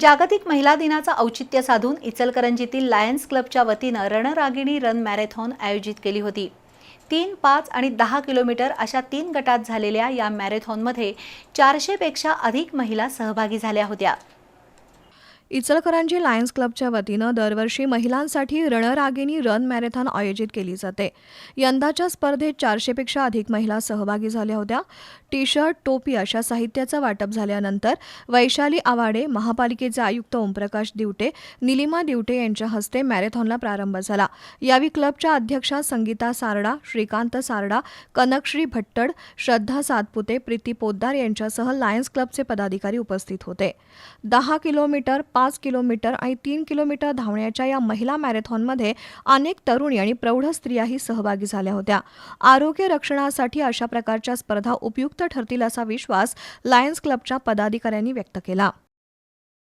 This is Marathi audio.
जागतिक महिला दिनाचं औचित्य साधून इचलकरंजीतील लायन्स क्लबच्या वतीनं रणरागिणी रन मॅरेथॉन आयोजित केली होती. तीन पाच आणि दहा किलोमीटर अशा तीन गटात झालेल्या या मॅरेथॉनमध्ये चारशेपेक्षा अधिक महिला सहभागी झाल्या होत्या. इचलकरांजी लायन्स क्लबच्या वतीनं दरवर्षी महिलांसाठी रणरागिणी रन मॅरेथॉन आयोजित केली जाते. यंदाच्या स्पर्धेत चारशेपेक्षा अधिक महिला सहभागी झाल्या होत्या. टी शर्ट टोपी अशा साहित्याचं वाटप झाल्यानंतर वैशाली आवाडे महापालिकेचे आयुक्त ओमप्रकाश दिवटे निलिमा दिवटे यांच्या हस्ते मॅरेथॉनला प्रारंभ झाला. यावेळी क्लबच्या अध्यक्षा संगीता सारडा श्रीकांत सारडा कनकश्री भट्टड श्रद्धा सातपुते प्रीती पोद्दार यांच्यासह लायन्स क्लबचे पदाधिकारी उपस्थित होते. दहा किलोमीटर पाच किलोमीटर आणि तीन किलोमीटर धावण्याच्या या महिला मॅरेथॉनमध्ये अनेक तरुणी आणि प्रौढ स्त्रियाही सहभागी झाल्या होत्या. आरोग्य रक्षणासाठी अशा प्रकारच्या स्पर्धा उपयुक्त ठरतील असा विश्वास लायन्स क्लबच्या पदाधिकाऱ्यांनी व्यक्त केला.